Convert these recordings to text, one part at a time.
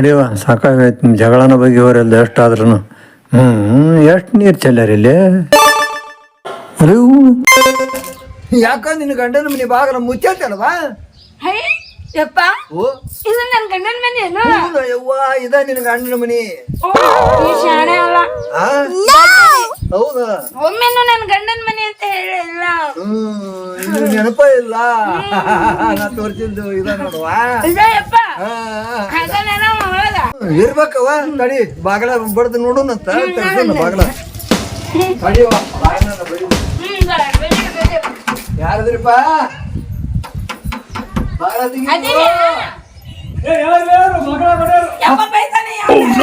ನಡಿಯವ ಸಾಕಾಗೈತೆ ನಿಮ್ಮ ಜಗಳನ ಅವರೆಲ್ಲ ಎಷ್ಟಾದ್ರೂ ಹ್ಞೂ ಎಷ್ಟು ನೀರು ಚೆಲ್ಲಾರ ಇಲ್ಲಿ? ಅರೆ. ಯಾಕ ನಿನ್ನ ಗಂಡನ ಮನೆ ಬಾಗಲ ಮುಚ್ಚಲ್ವಾ ಹೇ ಯಪ್ಪ ಓ. ಇದು ನನ್ನ ಗಂಡನ ಮನೆ ಏನು ಯವ್ವ ಇದ ನಿನ್ನ ಗಂಡನ ಮನೆ. ಈ ಶಾಣೆ ಅಲ್ಲ? ಹೌದಾ? ಒಮ್ಮೆನು ನನ್ನ ಗಂಡನ ಮನೆ ಅಂತ ಹೇಳಿಲ್ಲ ಹ್ಮ್ ಇದು ನೆನಪ ಇಲ್ಲ. ನಾ ತೋರ್ಸಿದ್ದು ಇದ ನೋಡುವ. ಇದ ಯಪ್ಪ. ಒಳಗ ಇರ್ಬೇಕವ ತಡಿ. ಬಾಗಲ ಬಡ್ದು ನೋಡೋಣಂತ ತೆಗ್ಸೋಣ ಬಾಗಲ. ತಡಿಯವ್ವ, ಬಾಗ್ಲನ್ನ ಬಡಿ. ಯಾರದ್ರಿಪ್ಪ? ಬಾಗಲ ತೆಗಿ.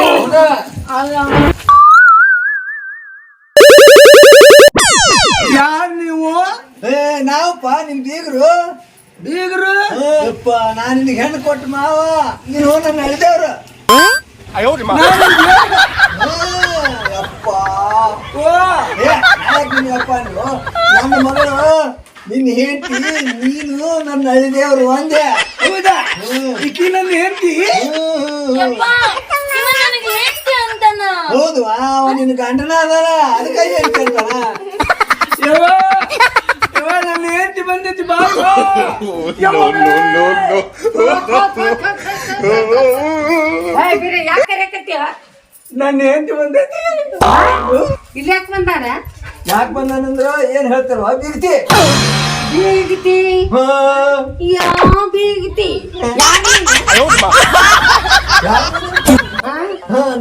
ಹೌದಾ? ಯಾರ್ ನೀವು? ಏ ನಾವಪ್ಪ ನಿಮ್ ಬೀಗರು. ಬೀಗರು? ಯಪ್ಪ ನಿನ್ಗೆ ನಿನಗೆ ಹೆಣ್ಣು ಕೊಟ್ಟು ಮಾವ. ನೀನು ನನ್ನ ಅಳಿದೇವ್ರು ಯಪ್ಪ ಓ ಏ, ಯಾಕ್ ನೀನು ಯಪ್ಪ ನೀವು ನನ್ನ ಮಗಳು ನಿನ್ನ ಹೆಂಡತಿ ನೀನು ನನ್ನ ಅಳಿದೇವ್ರು ಒಂದೇ ಹೌದಾ ಹ್ಮ್. ಇಕ್ಕಿ ನನ್ನ ಹೆಂಡತಿ ಹ್ಮ್. ಯಪ್ಪ ಇವ ನನಗೆ ಹೇಳ್ತಿ ಅಂತಾನ ಹೌದು ಅವ ನಿನ್ನ ಗಂಡನ ಅದಲ್ಲ ಅದಕ್ಕೆ ಹೇಳ್ತಿರ್ತಾನ ಯವ್ವ ಯವ್ವ ನನ್ನ ಹೆಂಡತಿ ಬಂದೈತಿ ಬಾ ನನ್ನ ಹೆಂಡತಿ ಬಂದೈತಿ. ಇಲ್ಲಿ ಯಾಕೆ ಬಂದಾರ ಯಾಕೆ ಬಂದಾನಂದ್ರ ಏನ್ ಹೇಳ್ತಾರ ಬೀಗತಿ. ಬೀಗತಿ? ಯಾವ ಬೀಗತಿ?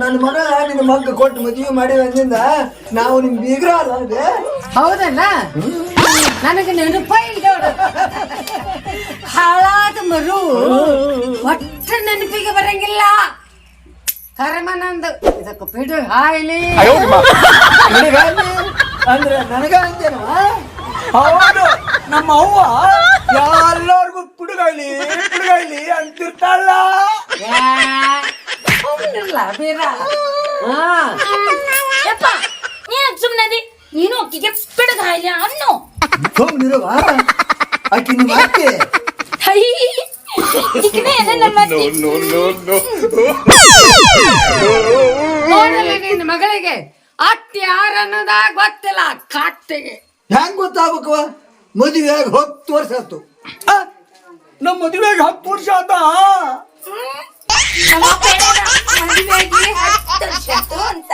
ನನ್ನ ಮಗ ನಿನ್ನ ಮಗ ಕೊಟ್ಟು ಮದುವೆ ಮಾಡಿ ಅಂದಿಂದ ನಾವು ನಿಮ್ ಬೀಗ್ರ ಅಲ್ಲ ಅದೇ ಹೌದಲ್ಲ? ನನಗೆ ನೆನಪ ಇಲ್ಲ. ಹಾಳಾದ ಮರು. ಒಟ್ಟ ನೆನಪಿಗೆ ಬರಂಗಿಲ್ಲ. ಕರ್ಮನಂದು. ಇದಕ್ಕೆ ಬಿಡು ಹಾಯ್ಲಿ. ಅಂದ್ರೆ ನನಗ ಅಂತೇನವ ಹೌದು ನಮ್ಮ ಅವ್ವ ಎಲ್ಲರಿಗೂ ಪುಡುಗೈಲಿ ಪುಡುಗೈಲಿ ಅಂತಿರ್ತಾಳ ಇಲ್ಲ ಬೀರ. ಹಾ ಯಪ್ಪ ನೀ ಸುಮ್ಮನದಿ ನೀನು ಅಕ್ಕಿಗೆ ಬಿಡದ ಹಾಯ್ಲಿ ಅನ್ನು. ಸುಮ್ಮನಿರುವ ಅಕ್ಕಿ ನಿಮ್ಮ ಅತ್ತೆ. ನಮ್ಮ. ನೋಡಲ್ಲ ನಿನ್ನ ಮಗಳಿಗೆ? ಅತ್ತಿ ಯಾರನ್ನೋದ ಗೊತ್ತಿಲ್ಲ ಕಾಟ್ಟಿಗೆ ಹೆಂಗ್ ಗೊತ್ತಾಗಬೇಕು ಮದುವೆ ಆಗಿ ಹತ್ತು ವರ್ಷ ಆಯ್ತು. ಆ, ನಮ್ಮ ಮದುವೆಗೆ ಹತ್ತು ವರ್ಷ ಆತ ನಮ್ಮ ಅಪ್ಪ ಹೇಳ್ದ, ವರ್ಷ ಆಯ್ತು? ಅಂತ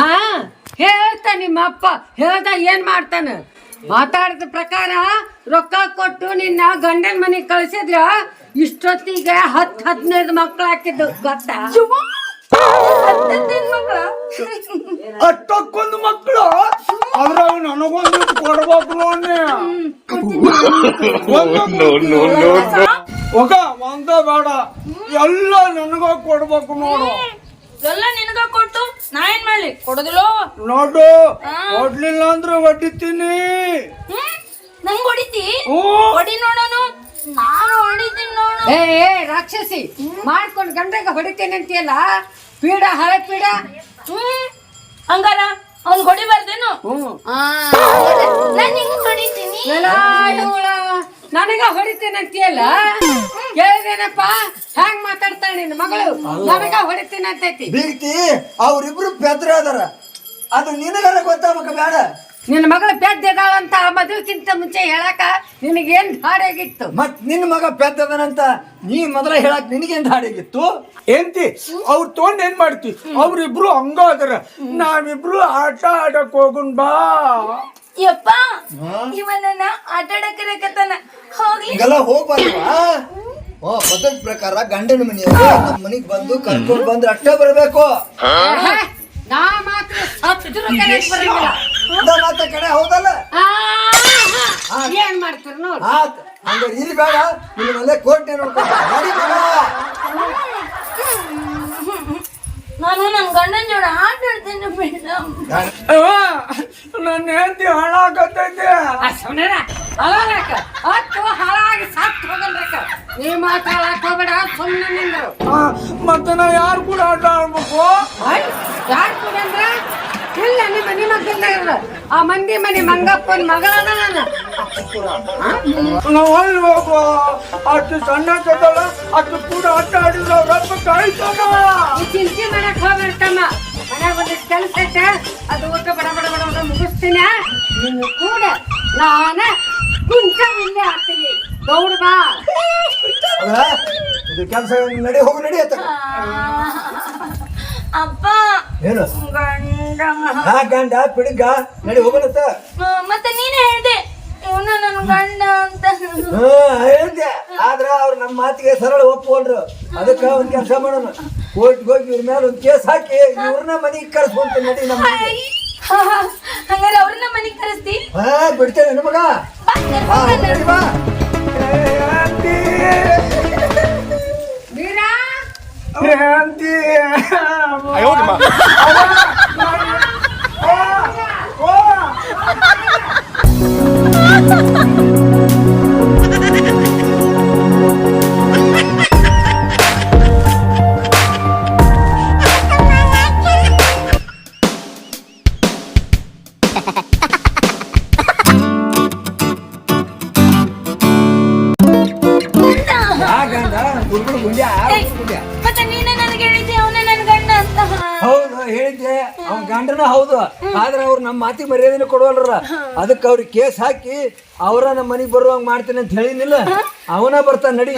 ಹಾ ಹೇಳ್ತ ನಿಮ್ಮ ಅಪ್ಪ ಹೇಳ್ದ ಏನ್ ಮಾಡ್ತಾನ? ಮಾತಾಡಿದ ಪ್ರಕಾರ ರೊಕ್ಕ ಕೊಟ್ಟು ನಿನ್ನ ಗಂಡನ ಮನೆಗೆ ಕಳ್ಸಿದ್ರ ಇಷ್ಟೊತ್ತಿಗೆ ಹತ್ ಹದಿನೈದು ಮಕ್ಳು ಹಾಕಿದ್ದು ಗೊತ್ತಾ? ಅಷ್ಟಕ್ಕೊಂದು ಮಕ್ಕಳು ಅದ್ರಾಗ ನನಗೊಂದು ಕೊಡ್ಬೇಕು ನೋಡಿ ಒಂದ ಬೇಡ. ಎಲ್ಲ ನನಗ ಕೊಡ್ಬೇಕು ನೋಡು. ಎಲ್ಲ ನಿನಗ ಕೊಟ್ಟು ನಾ ಏನ್ ಮಾಡ್ಲಿ? ಕೊಡೋದಿಲ್ಲೋ? ನೋಡು ಕೊಡ್ಲಿಲ್ಲ ಅಂದ್ರೆ ಹೊಡಿತೀನಿ. ಹ್ಮ್? ನಂಗ್ ಹೊಡಿತಿ? ಹ್ಞೂ. ಹೊಡಿ ನೋಡೋನು ನಾನು. ಹೊಡಿತೀನಿ ನೋಡು. ಏ ಏ ರಾಕ್ಷಸಿ ಮಾಡ್ಕೊಂಡು ಗಂಡಗ ಹೊಡಿತೇನೆ ಅಂತೀಯಲ್ಲ? ಪೀಡ ಹಳೆ ಪೀಡ? ಹ್ಮ್? ಹಂಗಾರ ಅವ್ನ್ ಹೊಡಿಬಾರ್ದೇನು ಹ್ಞೂ. ನಾನು ನಿಂಗ್ ಹೊಡಿತೀನಿ. ನನಗ ಹೊಡಿತೇನೆ ಅಂತೀಯಲ್ಲ? ಕೇಳಿದೇನಪ್ಪ ಹ್ಯಾಂಗ್ ಮಾತಾಡ್ತಾಳೆ ನಿನ್ನ ಮಗಳು? ನನಗ ಹೊಡಿತೀನಿ ಅಂತೈತಿ. ಬೀಗ್ತಿ ಅವ್ರಿಬ್ರು ಪೆದ್ರ ಅದಾರ. ಅದು ನಿನಗಾರ ಗೊತ್ತಾಗ್ಬೇಕ ಬೇಡ ನಿನ್ನ ಮಗಳು ಪೆದ್ದಿದಾಳಂತ ಮದುವೆಕ್ಕಿಂತ ಮುಂಚೆ ಹೇಳಕ ನಿನಗೇನ್ ಹಾಡಾಗಿತ್ತು ಮತ್ ನಿನ್ನ ಮಗ ಪೆದ್ದದನಂತ ನೀ ಮೊದಲ ಹೇಳಕ್ ನಿನಗೇನ್ ದಾಡಿಗಿತ್ತು ಎಂತಿ ಅವ್ರು ತೊಗೊಂಡ್ ಏನ್ ಮಾಡ್ತಿ? ಅವ್ರಿಬ್ರು ಹಂಗ ಅದಾರ. ನಾವಿಬ್ರು ಆಟ ಆಡಕ್ ಹೋಗುಣ್ ಬಾ. ಯಪ್ಪ ಇವನನ್ನ ಆಟ ಆಡಕರಕತ್ತಾನ ಹೋಗ್ಲಿ. ಹಿಂಗೆಲ್ಲ ಹೋಗ್ಬಾರ್ದವಾ? ಓ ಪದ್ಧತಿ ಪ್ರಕಾರ ಗಂಡನ ಮನೆಯವರು ನಮ್ಮ ಮನೆಗ್ ಬಂದು ಕರ್ಕೊಂಡು ಬಂದ್ರೆ ಅಷ್ಟೇ ಬರಬೇಕು. ನಾ ಮಾತ್ರ ಸತ್ರು ಕರೆಕ್ಟ್ ಬರಂಗಿಲ್ಲ ಅದ ಮಾತ ಕಡೆ ಹೌದಲ್ಲ? ಏನ್ ಮಾಡ್ತಾರ ನೋಡ್. ಆತ್. ಹಂಗಾರೆ ಇಲ್ಲಿ ಬೇಡ ನಿನ್ನ ಮನೆ ಕೋರ್ಟ್ ನೋಡ್ಕೊಂಡು ನಾನು ನನ್ನ ಗಂಡನ ಜೋಡ ಆಟ ಆಡ್ತೀನಿ ಮೇಡಮ್ ನನ್ನ ಹೆಂಡತಿ ಹಾಳಾಗತ್ತೈತೆ. ಸುಮ್ಮನೆ ಅಲಾರಕ ಹತ್ತು ಹಾಳಾಗಿ ಸಾಕ್ ಹೋಗಲ್ರಕ? ನೀ ಮಾತಾಡಕ್ ಹೋಗ್ಬೇಡ ಸುಮ್ಮನೆ ನಿಂದ್ರು. ಮತ್ತೆ ನಾ ಯಾರು ಕೂಡ ಆಟ ಆಡ್ಬೇಕು? ಯಾರು ಕೂಡ ಅಂದ್ರೆ? ಇಲ್ಲ ನಿಮ್ಮ ಮನೆ ಮಕ್ಕಳ ಆ ಮಂದಿ ಮನೆ ಮಂಗಪ್ಪನ ಮಗಳನ ನಾನು. ನಾವು ಅಷ್ಟು ಸಣ್ಣ ಅಷ್ಟು ಕೂಡ ಆಟ ಆಡಿದ್ರೆ ಅವ್ರ ಅಪ್ಪ ಕಾಯ್ತಾನ ಈ ಚಿಂತೆ ಮಾಡಕ್ ಹೋಗ್ಬಿಡ್ತಮ್ಮ ಮನ್ಯಾಗ ಒಂದಿಷ್ಟು ಕೆಲಸ ಐತೆ ಅದು ಊಟ ಬಡ ಬಡ ಬಡ ಬಡ ಮುಗಿಸ್ತೀನಿ. ನೀನು ಕೂಡ ನಾನ ಕುಂತ ಇಲ್ಲೇ ಆಗ್ತೀನಿ ದೌಡ್ ಬಾ. ಅಲ್ಲ ಇದು ಕೆಲಸ ನಡಿ ಹೋಗು ನಡಿ ಅಪ್ಪ. ಏನು? ಗಂಡ. ಪಿಡಿಗ ನಡಿ ಹೋಗೋಣತ್ತ ಮತ್ತೆ ನೀನೇ ಹೇಳ್ದೆ. ನನ್ನ ಗಂಡ ಅಂತ. ಹೇಳ್ದೆ. ಆದ್ರ ಅವ್ರು ನಮ್ಮ ಮಾತಿಗೆ ಸರಳ ಒಪ್ಕೊಂಡ್ರು. ಅದಕ್ಕೆ ಒಂದ್ ಕೆಲಸ ಮಾಡೋಣ ಕೋರ್ಟ್ ಹೋಗಿ ಇವ್ರ ಮೇಲೆ ಒಂದ್ ಕೇಸ್ ಹಾಕಿ ಇವ್ರನ್ನ ಮನೆಗೆ ಕರ್ಸ್ಕೊಂತ ನಡಿ ನಮ್ಮ. ಹಂಗಾರೆ ಅವ್ರನ್ನ ಮನೆಗೆ ಕರೆಸ್ತಿ? ಹಾ ಬಿಡ್ತೇನೆ ನಮಗ ಬಾ, ಕೊಡವಲ್ರ ಅದಕ್ಕೆ ಅವ್ರಿಗೆ ಕೇಸ್ ಹಾಕಿ ಅವರ ನಮ್ಮ ಮನೆಗೆ ಬರುವಂಗ ಮಾಡ್ತೇನೆ ಅಂತ ಹೇಳಿನಿಲ್ಲ ಅವನ ಬರ್ತಾನ ನಡಿ.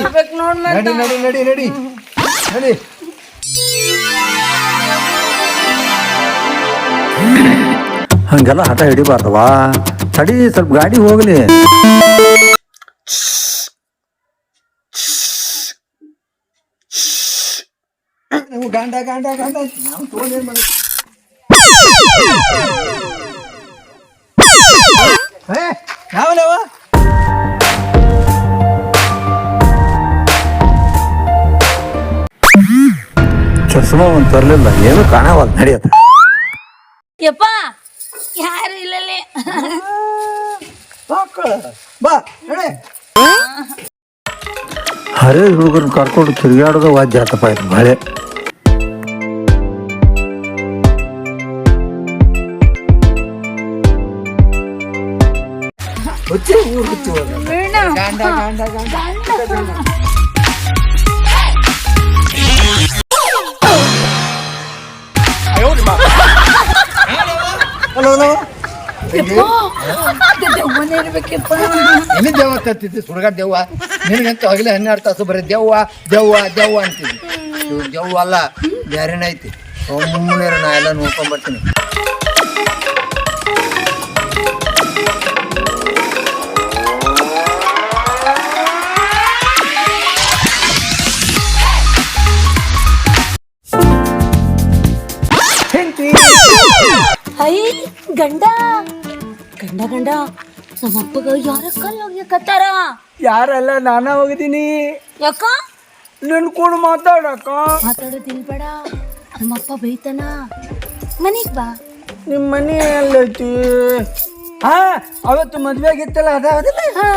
ನಡಿ ನಡಿ ನಡಿ ನಡಿ. ನಡಿ. ಹಂಗೆಲ್ಲ ಹಠ ಹಿಡಿಬಾರ್ದವಾ ತಡಿ ಸ್ವಲ್ಪ ಗಾಡಿ ಹೋಗ್ಲಿ. ಗಂಡ ಗಂಡ ಗಂಡ. ನಾವು ತಗೊಂಡೇನ್ ಮಾಡೋದು ಏ, ಯಾವನವ ಚಸ್ಮಾ ಒಂದು ತರಲಿಲ್ಲ ಏನು ಕಾಣವಲ್ಲ ನಡೆಯತ್ತ? ಯಪ್ಪ ಯಾರು ಇಲ್ಲಲ್ಲಿ? ಬಾ ನಡೆ. ಹರೇ ಹುಡುಗರನ್ನ ಕರ್ಕೊಂಡು ತಿರುಗಾಡೋದು ವಾದ್ಯ ಆತಪ್ಪ ಇದು ಮಳೆ. ಹುಚ್ಚಿ ಊರು ಹುಚ್ಚಿ ಹೋದ ಗಂಡ ಗಂಡ ಗಂಡ. Hello hello. ಎಲ್ಲಿ ದೆವ್ವ ತರ್ತಿದ್ದೆ ಸುಡುಗಾಡ್ ದೆವ್ವ. ನಿನಗಂತೂ ಹಗಲೇ ಹನ್ನೆರಡು ತಾಸು ಬರೀ ದೇವ್ವ ದೇವ್ವ ದೆವ್ವ ಅಂತಿದ್ದಿ. ಇವು ದೆವ್ವ ಅಲ್ಲ ಬೇರೆನೇ ಐತಿ. ಸುಮ್ಮನೆ ನಾ ಎಲ್ಲ ನೋಡ್ಕೊಂಡ್ ಗಂಡ. ಗಂಡ ಗಂಡ ನಮ್ಮ ಅಪ್ಪಗ ಯಾರ ಕಲ್ ಹೋಗ್ಯಕತ್ತಾರ ಯಾರಲ್ಲ ನಾನ ಹೋಗಿದ್ದೀನಿ ಯಾಕ? ನಿನ್ ಕೂಡ ಮಾತಾಡಕ ಮಾತಾಡೋದಿಲ್ ಬೇಡ. ನಮ್ಮಪ್ಪ ಬೈತಾನ. ಮನಿಗ್ ಬಾ. ನಿಮ್ಮ ಮನೆ ಎಲ್ಲೈತಿ? ಹಾ ಅವತ್ತು ಮದ್ವೆ ಆಗಿತ್ತಲ್ಲ ಅದ ಅದಲ್ಲ ಹಾ.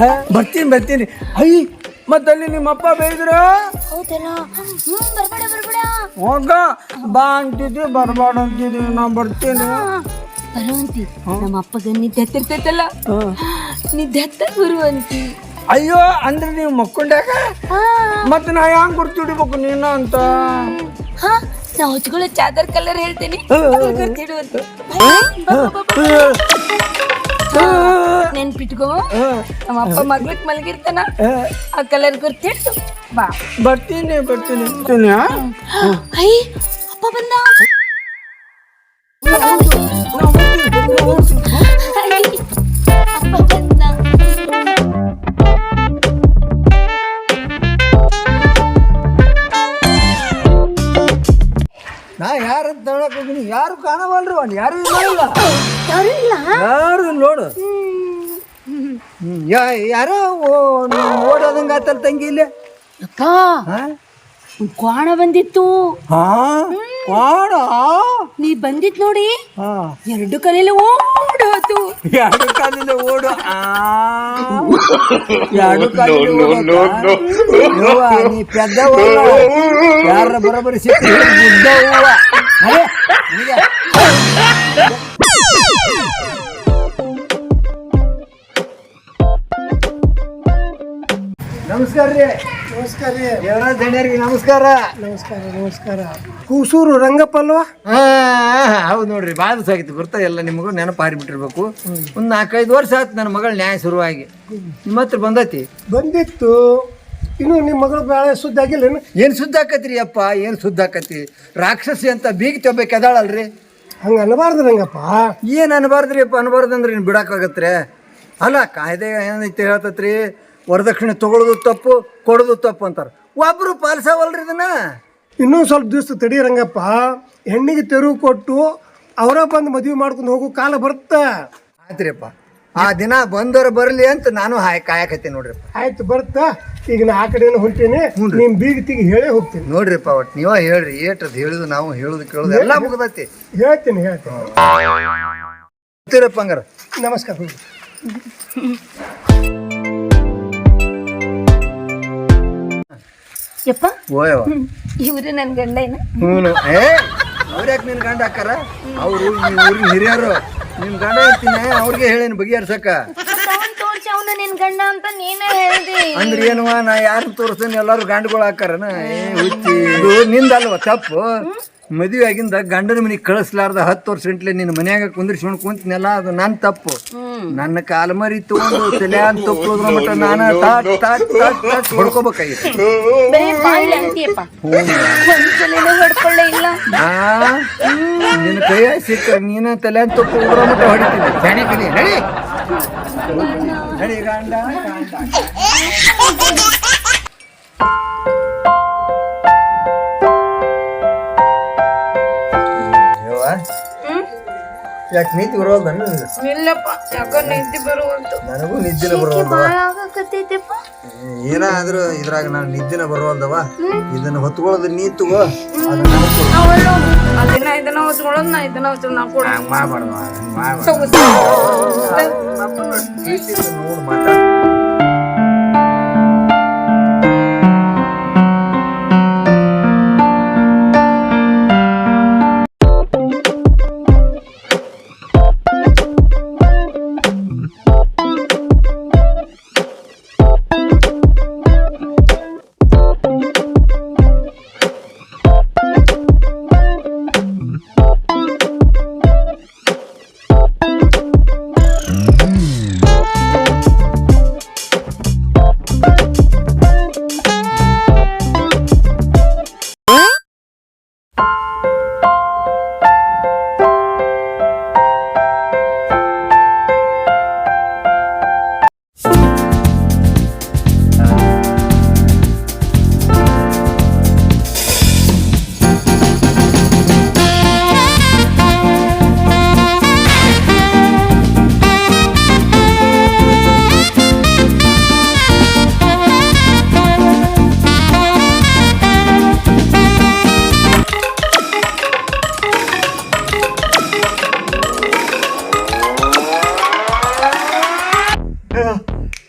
ಹಾ, ಬರ್ತೀನಿ ಬರ್ತೀನಿ. ಐ ಮತ್ತಲ್ಲಿ ನಿಮ್ಮ ಅಪ್ಪ ಬೈದ್ರ? ಹೌದಲ್ಲ ಹ್ಮ್ ಬರ್ಬೇಡ ಬರ್ಬೇಡ. ಹೋಗ. ಬಾ ಅಂತಿದ್ವಿ ಬರಬೇಡ ಅಂತಿದ್ವಿ ನಾ ಬರ್ತೀನಿ. ಬರುವಂತಿ ನಮ್ಮ ಅಪ್ಪಗ ನಿದ್ದೆ ಹತ್ತಿರ್ತೈತಲ್ಲ? ನಿದ್ದೆ ಹತ್ತ ಬರುವಂತಿ ಅಯ್ಯೋ ಅಂದ್ರೆ ನೀವು ಮಕ್ಕೊಂಡಾಗ ಮತ್ ಮತ್ತೆ ನಾ ಹೆಂಗ್ ಗುರ್ತಿಡ್ಬೇಕು ನೀನು ಅಂತ? ಹಾ ನಾ ಹೊಚ್ಕೊಳ್ಳೋ ಚಾದರ್ ಕಲರ್ ಹೇಳ್ತೇನೆ. ಗೊತ್ತಿಡುವಂತ ನೆನ್ಪಿಟ್ಕೋ. ನಮ್ಮ ಅಪ್ಪ ಮಗ್ಳಕ್ ಮಲಗಿರ್ತಾನ. ಆ ಕಲರ್ ಗುರ್ತಿಡ್ತು ಬಾ. ಬರ್ತೀನಿ ಬರ್ತೀನಿ. ಬರ್ತೀನಿ? ಐ ಅಪ್ಪ ಬಂದ ಅಪ್ಪ ಬಂದ. ನಾ ಯಾರಂತ ಹೇಳಕ್ ಹೋಗಿನಿ? ಯಾರು ಕಾಣವಲ್ರಿ? ಅವ್ನು ಯಾರು ಇಲ್ಲ. ಯಾರು ಇಲ್ಲ? ಯಾರು ನೋಡು. ಯಾರೋ ಓ- ಓಡೋದಂಗ ಆತಲ್ ತಂಗಿ ಇಲ್ಲಿ? ಕ್ವಾಣ ಬಂದಿತ್ತು. ನೀ ಬಂದಿತ್ ನೋಡಿ. ಎರಡು ಕಲೀಲಿ ಓಡೋತು. ಎರಡು ಕಾಲಿಂದ ಓಡು. ಆ. ಎರಡು? ಯವ್ವ, ನೀ ಪೆದ್ದ ಯಾರ ಬರೋಬ್ಬರಿ ಸಿಕ್ಕಿ ನಮಸ್ಕಾರ ರೀ. ನಮಸ್ಕಾರ ರೀ. ದೇವರಾಜ್ ನಮಸ್ಕಾರ. ನಮಸ್ಕಾರ ನಮಸ್ಕಾರ. ಕೂಸೂರು ರಂಗಪ್ಪ ಅಲ್ವಾ ಹಾ ಹೌದು ನೋಡ್ರಿ ಭಾಳ ದಿವಸ ಆಗಿತ್ತು. ಬರ್ತಾ ಎಲ್ಲ ನಿಮಗೂ ನೆನಪು ಹಾರಿಬಿಟ್ಟಿರ್ಬೇಕು ಒಂದು ನಾಲ್ಕೈದು ವರ್ಷ ಆಯ್ತು ನನ್ನ ಮಗಳ ನ್ಯಾಯ ಶುರುವಾಗಿ. ನಿಮ್ಮ ಹತ್ರ ಬಂದೈತಿ? ಬಂದಿತ್ತು. ಇನ್ನು ನಿಮ್ಮ ಮಗಳು ಬಹಳ ಸುದ್ದಿ ಆಗಿಲ್ಲ ಏನು? ಸುದ್ದ ಆಕತ್ರಿ ಅಪ್ಪ? ಏನು ಸುದ್ದ ಆಕತಿ ರಾಕ್ಷಸಿ ಅಂತ ಬೀಗ ತೊಬ್ಬಕ್ಕೆ ಅದಾಳಲ್ರಿ? ಹಂಗೆ ಅನ್ನಬಾರ್ದು ರಂಗಪ್ಪ ಏನು ಅನ್ಬಾರ್ದ್ರಿ ಅಪ್ಪ? ಅನ್ಬಾರ್ದಂದ್ರೆ ಅಂದ್ರೆ ನೀವು ಬಿಡಕ್ಕಾಗತ್ರೆ ಅಲ್ಲ ಕಾಯ್ದೆ ಏನೈತೆ ಹೇಳ್ತತ್ರಿ? ವರದಕ್ಷಿಣೆ ತಗೊಳ್ಳೋದು ತಪ್ಪು ಕೊಡೋದು ತಪ್ಪು ಅಂತಾರೆ. ಒಬ್ರು ಪಾಲಿಸವಲ್ರಿ ಇದನ್ನ? ಇನ್ನೂ ಸ್ವಲ್ಪ ದಿವಸ ತಡೀರಂಗಪ್ಪ. ಹೆಣ್ಣಿಗೆ ತೆರವು ಕೊಟ್ಟು ಅವರ ಬಂದು ಮದುವೆ ಮಾಡ್ಕೊಂಡು ಹೋಗೋ ಕಾಲ ಬರುತ್ತೆ ಆಯ್ತ್ರಿಪ್ಪ. ಆ ದಿನ ಬಂದವರು ಬರಲಿ ಅಂತ ನಾನು ಹಾಯ್ ಕಾಯಕತ್ತೀನಿ ನೋಡ್ರಿಪ್ಪ. ಆಯ್ತು ಬರುತ್ತಾ ಈಗ ನಾ ಆ ಕಡೆಯನ್ನು ಹೊಂಟೀನಿ. ನಿಮ್ಮ ಬೀಗತಿಗೆ ಹೇಳೇ ಹೋಗ್ತೀನಿ. ನೋಡ್ರಿಪ್ಪ ಒಟ್ಟು ನೀವ ಹೇಳ್ರಿ ಏಟ್ರದ್ದು ಹೇಳುದು ನಾವು ಹೇಳುದು ಕೇಳುದು ಎಲ್ಲ ಮುಗ್ದೈತಿ. ಹೇಳ್ತೀನಿ ಹೇಳ್ತೀನಿ. ಗೊತ್ತಿರಪ್ಪ ಹಂಗಾರ. ನಮಸ್ಕಾರ ಹೋಗಿ ಯಪ್ಪ? ಓಯವ ಇವ್ರು ನನ್ ಗಂಡ ಏನ? ಹ್ಞೂ ಏ ಅವ್ರ್ಯಾಕೆ ನಿನ್ ಗಂಡ ಹಾಕಾರ ಅವರು ಈ ಊರಿನ ಹಿರಿಯರು. ನಿನ್ ಗಂಡ ಹೇಳ್ತೀನಿ ಅವ್ರಿಗೆ ಹೇಳೇನು ಬಗೆಹರ್ಸಕ್ಕ ಅವನ್ ತೋರ್ಸಿ ಅವನು ನಿನ್ ಗಂಡ ಅಂತ ನೀನೇ ಹೇಳ್ದಿ. ಅಂದ್ರೆ ಏನುವ ನಾ ಯಾರು ತೋರಿಸ್ತೇನೆ ಎಲ್ಲರೂ ಗಂಡುಗಳು ಹಾಕಾರನ ಏ ಹುಚ್ಚಿ ಇದು ನಿಂದಲ್ವ ತಪ್ಪು? ಮದುವೆ ಆಗಿಂದ ಗಂಡನ ಮನೆಗೆ ಕಳಿಸ್ಲಾರ್ದ ಹತ್ತು ವರ್ಷ ಗಂಟ್ಲೆ ನಿನ್ನ ಮನ್ಯಾಗ ಕುಂದಿರ್ಸ್ಕೊಂಡು ಕುಂತಿನಲ್ಲ ಅದು ನನ್ನ ತಪ್ಪು ನನ್ನ ಕಾಲ್ಮರಿ ತಗೊಂಡು ತಲೆ ಅಂತ ತಪ್ಪೋದ್ರ ಮಟ್ಟ ನಾನು ತಾಟ್ ತಾಟ್ ತಾಟ್ ತಾಟ್ ಹೊಡ್ಕೋಬೇಕಾಗಿತ್ತು ನಿನ್ನ ಕೈಯ ಸಿಕ್ಕ ನೀನ ತಲೆ ಅಂತ ತಪ್ಪು ಹೋದ್ರ ಮಟ್ಟ ಹೊಡಿತೀನಿ ಜಾಣೆ ಕಲಿ ನಡಿ ನಡಿ ಗಂಡ ಗಂಡ ಯಾಕೆ ನೀತಿ ಬರೋದನ್ನ ಇಲ್ಲಪ್ಪ ಯಾಕ ನಿದ್ದೆ ಬರುವಂತು ನನಗೂ ನಿದ್ದಿನ ಬರೋಲ್ದವ ಬಾಳ ಆಗಕತ್ತೈತಪ್ಪ ಏನಾದ್ರೂ ಇದ್ರಾಗ ನಾನು ನಿದ್ದಿನ ಬರುವಂತವ ಇದನ್ನ ಹೊತ್ಕೊಳ್ಳೋದು ನೀ ತಗೋ ಅದನ್ನ ಅದನ್ನ ಇದನ್ನ ಹೊತ್ಕೊಳ್ಳೋದು ನಾ ಇದನ್ನ ಹೊತ್ಕೊಳ್ಳೋದು ನಾ ಕೂಡ ಮಾಡ್ಬಾರ್ದು. ನೋಡು ಮಾತಾಡ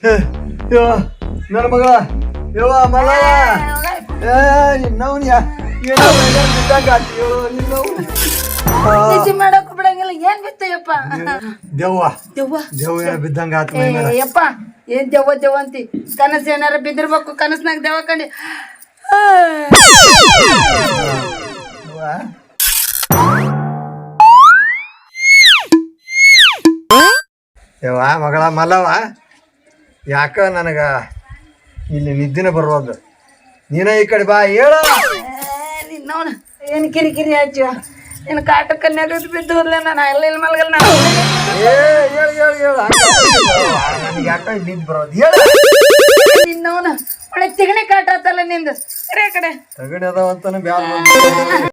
ನನ್ನ ಮಗ. ಯವ್ವ ಮಲವ ಏ ನಿನ್ನವನ್ ಯಾ ಏನೋ ಬಿದ್ದಂಗ ಆತಿ ನಿನ್ನವನ್ ನಿದ್ದೆ ಮಾಡಕ್ ಬಿಡಂಗಿಲ್ಲ. ಏನ್ ಬಿತ್ತಯ್ಯಪ್ಪ ದೆವ್ವ. ದೆವ್ವ? ದೆವ್ವ ಏನೋ ಬಿದ್ದಂಗ ಆತ ಏ ಯಪ್ಪ. ಏನ್ ದೆವ್ವ ದೆವ್ವ ಅಂತಿ? ಕನಸು ಏನಾರ ಬಿದ್ದಿರ್ಬೇಕು. ಕನಸ್ನಾಗ ದೆವ್ವ ಕಂಡಿ ಯವ್ವ ಮಗಳ ಮಲವ ಯಾಕ ನನಗ ಇಲ್ಲಿ ನಿದ್ದಿನ ಬರೋದು ನೀನ ಈ ಕಡೆ ಬಾ ಹೇಳ. ನಿನ್ನವನ ಏನ್ ಕಿರಿಕಿರಿ ಹಚ್ಚು ನಿನ್ನ ಕಾಟ ಕನ್ಯಾಗ ಬಿದ್ದು ಹೋದ್ಲೆ ನಾನು ಎಲ್ಲ ಇಲ್ಲಿ ಮಲಗಲ್ಲ ನಾನು? ಏ ಹೇಳ ಹೇಳ ಹೇಳ. ನನಗೆ ಯಾಕ ನಿದ್ದೆ ಬರೋದು ಹೇಳ. ನಿನ್ನವನ ಒಳ್ಳೆ ತಿಗಣಿ ಕಾಟ ಆತಲ್ಲ ನಿಂದು. ಸರಿ ಆ ಕಡೆ. ತಗಡಿ ಅದಾವ ಅಂತಾನೆ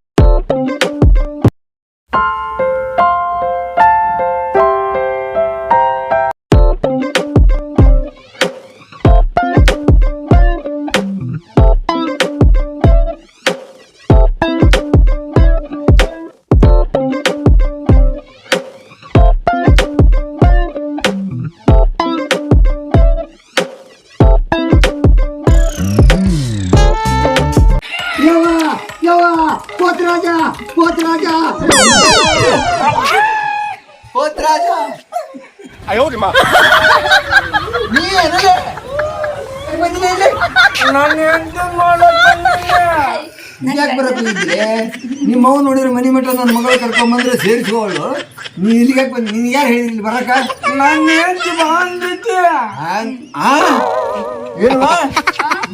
ನಿಮ್ಮ ಅವ್ವ ನೋಡಿದ್ರೆ ಮನಿ ಮಠ ನನ್ನ ಮಗಳು ಕರ್ಕೊಂಬಂದ್ರೆ ಸೇರಿಸ್ಕೊಳ್ಳು ನೀ ಇಲ್ಲಿಗೆ ಯಾಕೆ ಬಂದು? ನೀನು ಯಾರು ಹೇಳಿದ್ರಿ ಬರಕ? ಬಂದಿದ್ದೆ ಏನು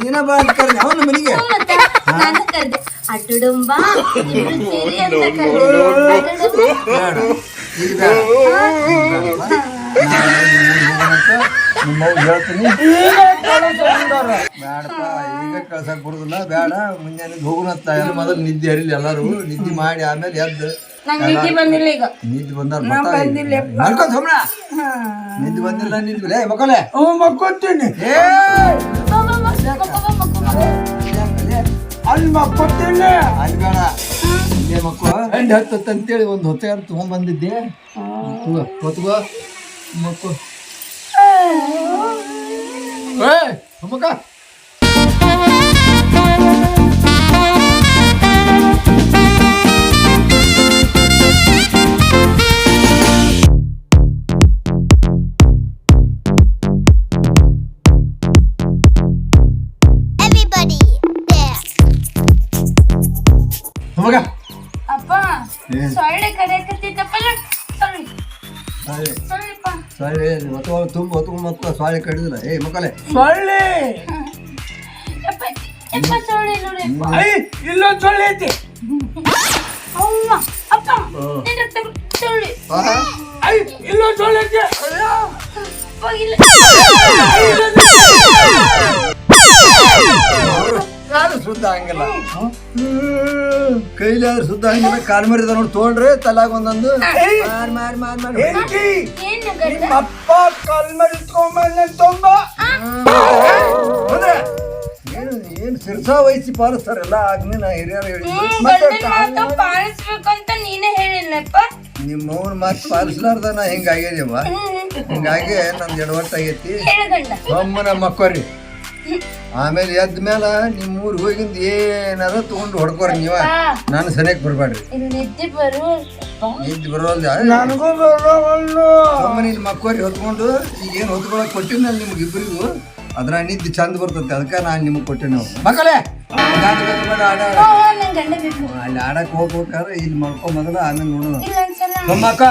ನೀನ ಬಾ ಅಂತ ಕರ್ದೆ. ಅವನ ಮನೆಗೆ? ಮತ್ತೆ. ನಾನು ಕರ್ದೆ. ಅಟುಡುಂಬ ಇಬ್ರು ಸೇರಿ ಅಂತ ಕರ್ದೆ ಅಟುಡುಂಬ. ಬೇಡ. ಈಗ ಬೇಡ. ಈಗ ಬೇಡಪ್ಪ. ನಾನು ನಿಮ್ಮ ಅವ್ವ ಹೇಳ್ತೀನಿ ಬೇಡಪ್ಪ ಈಗ ಕಳ್ಸಕ್ ಬರುದಿಲ್ಲ ಬೇಡ. ಮುಂಜಾನೆ ಹೋಗುನತ್ತ ಎಲ್ಲ ಮೊದಲು ನಿದ್ದೆ ಹರಿಲಿ ಎಲ್ಲರೂ. ನಿದ್ದೆ ಮಾಡಿ ಆಮೇಲೆ ಎದ್ದು. ನಿದ್ದೆ ಬಂದಿಲ್ಲ ಈಗ. ನಿದ್ದೆ ಬಂದಾರ ಮಲ್ಕೊಂಡ್ ನಿದ್ದೆ ಬಂದಿಲ್ಲ ನಿದ್ದೆ ಮಕ್ಕಳೇ. ಮಕ್ಕೋತೀನಿ. ಅಲ್ಲಿ ಮಕ್ಕೋತೀನಿ. ಅಲ್ಲಿ ಬೇಡ. ಇಲ್ಲೇ ಮಕ್ಕಳು. ಗಂಡ ಹತ್ತತ್ತು ಒಂದು ಹೊತ್ತೆ ತೊಗೊಂಬಂದಿದ್ದೆ. ಬಂದಿದ್ದೆ ಹೊತ್ಗೋ ಮಕ್ಕಳು ಏ ಮಕ್ಕ Everybody there. ಮಗ ಅಪ್ಪ ಸೊಳ್ಳೆ ಕಡಿಯಕತ್ತಿದ್ದಪ್ಪ ಸೊಳ್ಳೆ ಸೊಳ್ಳೆಪ್ಪ ಸೊಳ್ಳೆ ಹೊತ್ಕೊಳ ತುಂಬ ಹೊತ್ತು ಮಕ್ಕಳು ಸೊಳ್ಳೆ ಕಡಿದಿಲ್ಲ ಏ ಮಕ್ಕಳೇ. ಸೊಳ್ಳೆ ಐ ಇಲ್ಲೊಂದ್ ಸೊಳ್ಳೆ ಐತಿ. ಸೊಳ್ಳೆ ಐ ಇಲ್ಲೊಂದ್ ಸೊಳ್ಳೆ ಐತಿ. ಯಾರು ಶುದ್ಧ ಹಂಗಿಲ್ಲ. ಕೈಲಿ ಆದ್ರೆ ಶುದ್ಧ ಹಂಗಿಲ್ಲ ಕಾಲ್ ಮರಿದ ನೋಡಿ ತೊಗೊಂಡ್ರೆ ತಲಾಗ ಒಂದೊಂದು. ಮಾರ್ ಮಾರ್ ಮಾರ್ ಮಾರ್ ಹೆಂಡತಿ ಏನು ನಿಮ್ಮ ಅಪ್ಪ ಕಲ್ಮರಿ ತಗೊಂಬಂದ ತೊಂಬ. ಅಂದ್ರೆ ಏನು ಏನು ಸಿರ್ಸಾ ವಹಿಸಿ ಪಾಲಿಸ್ತಾರಲ್ಲ ಆಗ್ನೇ ನಾ ಹಿರಿಯರು ಹೇಳಿ ಗಂಡನ ಮಾತು ಪಾಲಿಸ್ಬೇಕಂತ ನೀನೇ ಹೇಳಿಲ್ಲಪ್ಪ ನಿಮ್ಮ ಅವ್ನ ಮಾತು ಪಾಲಿಸ್ಲಾರ್ದ ನಾ ಹಿಂಗಾಗ್ಯದವ ಹಿಂಗಾಗಿ ನಂದು ಎಡವಟ್ಟಾಗೈತಿ. ಅಮ್ಮನ ಮಕ್ಕಳ್ರಿ ಆಮೇಲೆ ಎದ್ದ ಮೇಲೆ ನಿಮ್ಮ ಊರಿಗೆ ಹೋಗಿಂದ ಏನಾರ ತಗೊಂಡು ಹೊಡ್ಕೋರಿ ನೀವ. ನಾನು ಸರಿಯಾಗಿ ಬರಬೇಡ್ರಿ ಇದು ನಿದ್ದೆ ಬರು. ನಿದ್ದೆ ಬರೋಲ್ದ ನನಗೂ ಬರೋವಲ್ಲು ಮಕ್ಕಳ್ರಿ ಹೊತ್ಕೊಂಡು. ಈಗ ಏನು ಹೊತ್ಕೊಳಕ್ ಕೊಟ್ಟಿನ ನಾನು ನಿಮ್ಗೆ ಇಬ್ಬರಿಗೂ ಅದ್ರ ನಿದ್ದೆ ಚಂದ ಬರ್ತೈತೆ ಅದಕ್ಕೆ ನಾನು ನಿಮಗೆ ಕೊಟ್ಟೆ ನಾವು. ಮಕ್ಕಳೇ! ಅಲ್ಲಿ ಆಡಕ್ ಹೋಗ್ಬೇಕಾದ್ರೆ ಇಲ್ಲಿ ಮಾಡ್ಕೊಂಡ್ ಮೊದಲ ಆಮೇಲೆ ನೋಡೋಣ. ನಮ್ಮಕ್ಕ?